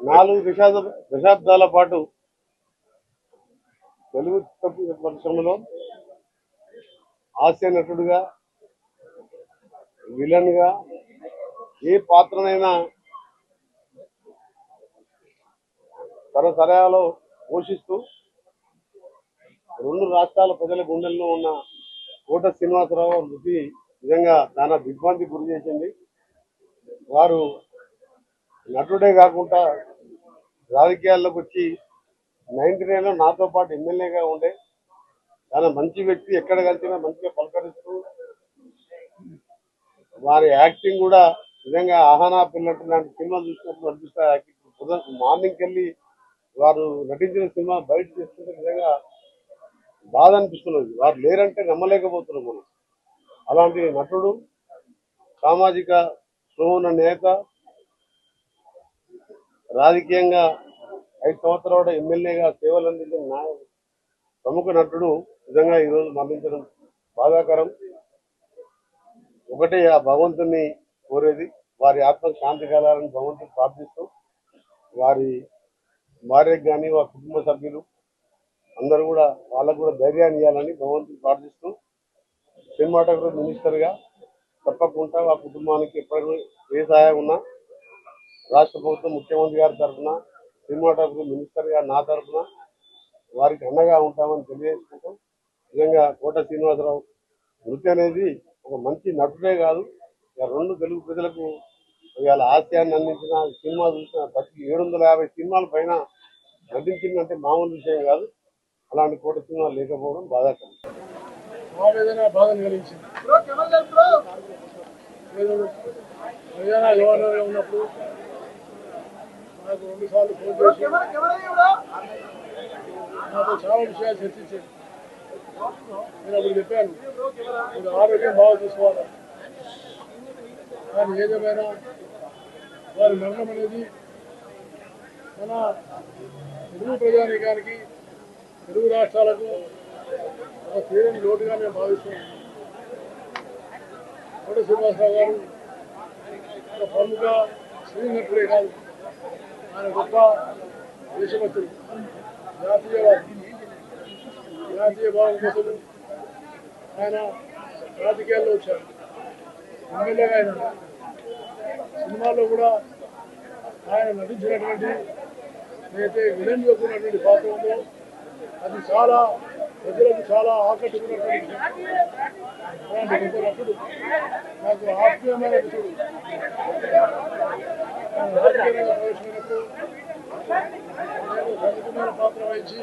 నాలుగు దశాబ్ద దశాబ్దాల పాటు తెలుగు పరిశ్రమలో హాస్య నటుడుగా విలన్గా ఏ పాత్రనైనా తన సరయాలో పోషిస్తూ రెండు రాష్ట్రాల ప్రజల గుండెల్లో ఉన్న కోట శ్రీనివాసరావు మృతి నిజంగా చాలా దిగ్భ్రాంతి గురి చేసింది. వారు నటుడే కాకుండా రాజకీయాల్లోకి వచ్చి నైన్టీ నైన్లో నాతో పాటు ఎమ్మెల్యేగా ఉండే చాలా మంచి వ్యక్తి ఎక్కడ కలిసినా మంచిగా పలకరిస్తూ వారి యాక్టింగ్ కూడా నిజంగా ఆహానా పిల్లట్టు లాంటి సినిమా చూసినప్పుడు అనిపిస్తాయి మార్నింగ్కి వెళ్ళి వారు నటించిన సినిమా బయట చేస్తుంటే నిజంగా బాధ అనిపిస్తున్నది. వారు లేరంటే నమ్మలేకపోతున్నాం మనం. అలాంటి నటుడు సామాజిక స్పృహ నేత రాజకీయంగా ఐదు సంవత్సరాలు ఎమ్మెల్యేగా సేవలు అందించిన నాయ ప్రముఖ నటుడు నిజంగా ఈరోజు మరణించడం బాధాకరం. ఒకటే ఆ భగవంతుని కోరేది వారి ఆత్మ శాంతి కలాలని భగవంతుని ప్రార్థిస్తూ వారి భార్యకు కానీ వారి కుటుంబ సభ్యులు అందరూ కూడా వాళ్ళకు కూడా ధైర్యాన్ని ఇవ్వాలని భగవంతుని ప్రార్థిస్తూ సినిమాటోగ్రఫీ మినిస్టర్గా తప్పకుండా ఆ కుటుంబానికి ఎప్పటికీ ఏ సహాయం ఉన్నా రాష్ట్ర ప్రభుత్వం ముఖ్యమంత్రి గారి తరఫున సినిమాటోగ్రఫీ మినిస్టర్గా నా తరఫున వారికి అండగా ఉంటామని తెలియజేసుకుంటూ నిజంగా కోట శ్రీనివాసరావు నృత్యం అనేది ఒక మంచి నటుడే కాదు. ఇక రెండు తెలుగు ప్రజలకు ఇవాళ ఆశయాన్ని అందించిన సినిమా చూసిన ప్రతి ఏడు వందల యాభై సినిమాల పైన నటించిందంటే మామూలు విషయం కాదు. అలాంటి కోట సినిమాలు లేకపోవడం బాధాకరం. ఉన్నప్పుడు నాకు రెండు సార్లు ఫోన్ చేసి నాతో చాలా విషయాలు చర్చించాడు నేను అప్పుడు చెప్పాను మీరు ఆరోగ్యం బాగా చూసుకోవాలి. కానీ ఏదేమైనా వారి మరణం అనేది మన తెలుగు ప్రజానీకానికి తెలుగు రాష్ట్రాలకు ఒక తీరని లోటుగా మేము భావిస్తున్నాం. కోట శ్రీనివాసరావు గారు ఒక ప్రముఖ సినీ నటుడే కాదు. ఆయన గొప్ప దేశభక్తుడు. జాతీయవాది జాతీయ భావం కోసం ఆయన రాజకీయాల్లో వచ్చారు. ఎమ్మెల్యేగా ఆయన సినిమాలో కూడా ఆయన నటించినటువంటి అయితే విలన్ ఉన్నటువంటి పాత్ర ఉందో. అది చాలా ప్రజలకు చాలా ఆకట్టుకున్నటువంటి అలాంటి గొప్ప నటుడు. నాకు ఆత్మీయమైన నటుడు રાજકીય પ્રવેશને લગતું સાંજે તમારા પાત્ર હોય છે